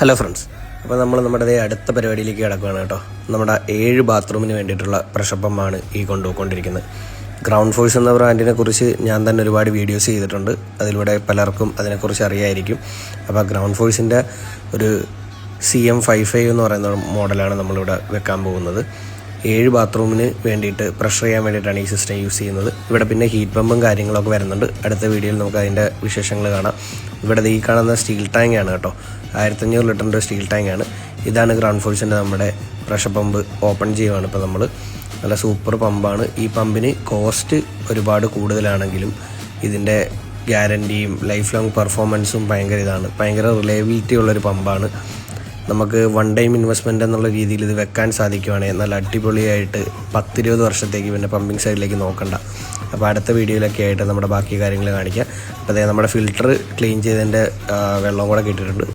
Hello friends അപ്പോൾ നമ്മൾ നമ്മുടെ അടുത്ത പരിപാടിയിലേക്ക് കിടക്കുകയാണ് കേട്ടോ. നമ്മുടെ ഏഴ് ബാത്റൂമിന് വേണ്ടിയിട്ടുള്ള പ്രഷർ പമ്പാണ് ഈ കൊണ്ടുപോയിക്കൊണ്ടിരിക്കുന്നത്. ഗ്രൗണ്ട് ഫോഴ്സ് എന്ന ബ്രാൻഡിനെ കുറിച്ച് ഞാൻ തന്നെ ഒരുപാട് വീഡിയോസ് ചെയ്തിട്ടുണ്ട്. അതിലൂടെ പലർക്കും അതിനെക്കുറിച്ച് അറിയായിരിക്കും. അപ്പോൾ ഗ്രൗണ്ട് ഫോഴ്സിന്റെ ഒരു സി എം ഫൈവ് ഫൈവ് എന്ന് പറയുന്ന മോഡലാണ് നമ്മളിവിടെ വെക്കാൻ പോകുന്നത്. ഏഴ് ബാത്റൂമിന് വേണ്ടിയിട്ട് പ്രഷർ ചെയ്യാൻ വേണ്ടിയിട്ടാണ് ഈ സിസ്റ്റം യൂസ് ചെയ്യുന്നത്. ഇവിടെ പിന്നെ ഹീറ്റ് പമ്പും കാര്യങ്ങളൊക്കെ വരുന്നുണ്ട്. അടുത്ത വീഡിയോയിൽ നമുക്ക് അതിന്റെ വിശേഷങ്ങൾ കാണാം. ഇവിടെ ഈ കാണുന്ന സ്റ്റീൽ ടാങ്ക് ആണ് കേട്ടോ. ആയിരത്തഞ്ഞൂറ് ലിറ്ററിന്റെ സ്റ്റീൽ ടാങ്ക് ആണ്. ഇതാണ് ഗ്രൗണ്ട് ഫോഴ്സിന്റെ നമ്മുടെ പ്രഷർ പമ്പ് ഓപ്പൺ ചെയ്യുവാണ് ഇപ്പോൾ നമ്മൾ നല്ല സൂപ്പർ പമ്പാണ് ഈ പമ്പിന് കോസ്റ്റ് ഒരുപാട് കൂടുതലാണെങ്കിലും ഇതിന്റെ ഗ്യാരന്റിയും ലൈഫ് ലോങ് പെർഫോമൻസും ഭയങ്കര ഇതാണ്. ഭയങ്കര റിലയബിലിറ്റി ഉള്ളൊരു പമ്പാണ് നമുക്ക് വൺ ടൈം ഇൻവെസ്റ്റ്മെന്റ് എന്നുള്ള രീതിയിൽ ഇത് വെക്കാൻ സാധിക്കുവാണെങ്കിൽ നല്ല അടിപൊളിയായിട്ട് പത്തിരുപത് വർഷത്തേക്ക് പിന്നെ പമ്പിങ് സൈഡിലേക്ക് നോക്കണ്ട. അപ്പോൾ അടുത്ത വീഡിയോയിലൊക്കെ ആയിട്ട് നമ്മുടെ ബാക്കി കാര്യങ്ങൾ കാണിക്കാം. അപ്പോൾ അതായത് നമ്മുടെ ഫിൽറ്റർ ക്ലീൻ ചെയ്തതിന്റെ വെള്ളം കൂടെ കിട്ടിയിട്ടുണ്ട്.